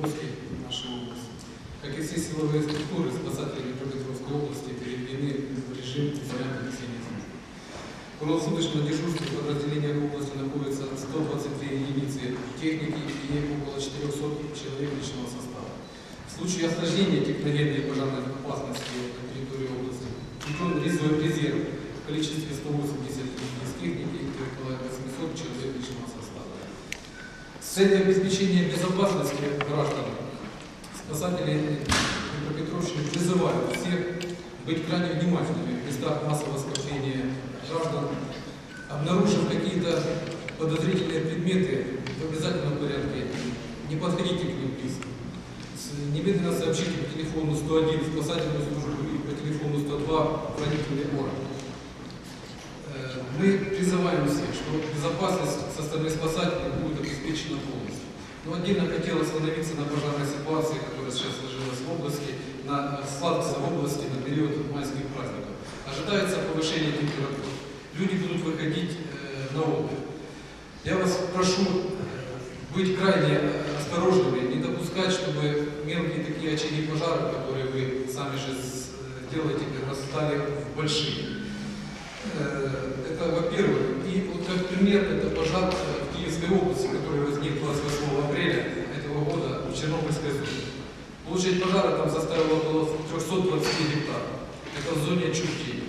гости нашей области. Как и все силовые структуры, спасатели Днепропетровской области переведены в режим. В круглосуточном дежурстве в подразделениях области находится 122 единицы техники и около 400 человек личного состава. В случае осложнения техногенной пожарной безопасности на территории области резерв, резерв в количестве 180 единиц техники и около 800 человек личного состава. С целью обеспечения безопасности граждан спасатели Днепропетровщины призывают всех быть крайне внимательными в местах массового скопления граждан, обнаружив какие-то подозрительные предметы в обязательном порядке, не подходите к ним близко. Немедленно сообщите по телефону 101 в спасательную службу и по телефону 102 в хранительный орган. Э, Мы призываем всех, что безопасность со стороны спасателей будет обеспечена. Но отдельно хотелось остановиться на пожарной ситуации, которая сейчас сложилась в области, на сложится в области на период майских праздников. Ожидается повышение температуры. Люди будут выходить э, на отдых. Я вас прошу э, быть крайне э, осторожными, не допускать, чтобы мелкие такие очаги пожаров, которые вы сами же э, делаете, прерастали в большие. Э, Это во-первых. И вот как пример, это пожар э, в Киевской области, Чернобыльской зоне. Площадь пожара там составила около 320 гектаров. Это в зоне отчуждения.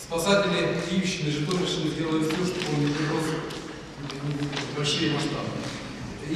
Спасатели Киевщины, Житомирщины сделали все, чтобы он не в большие масштабы.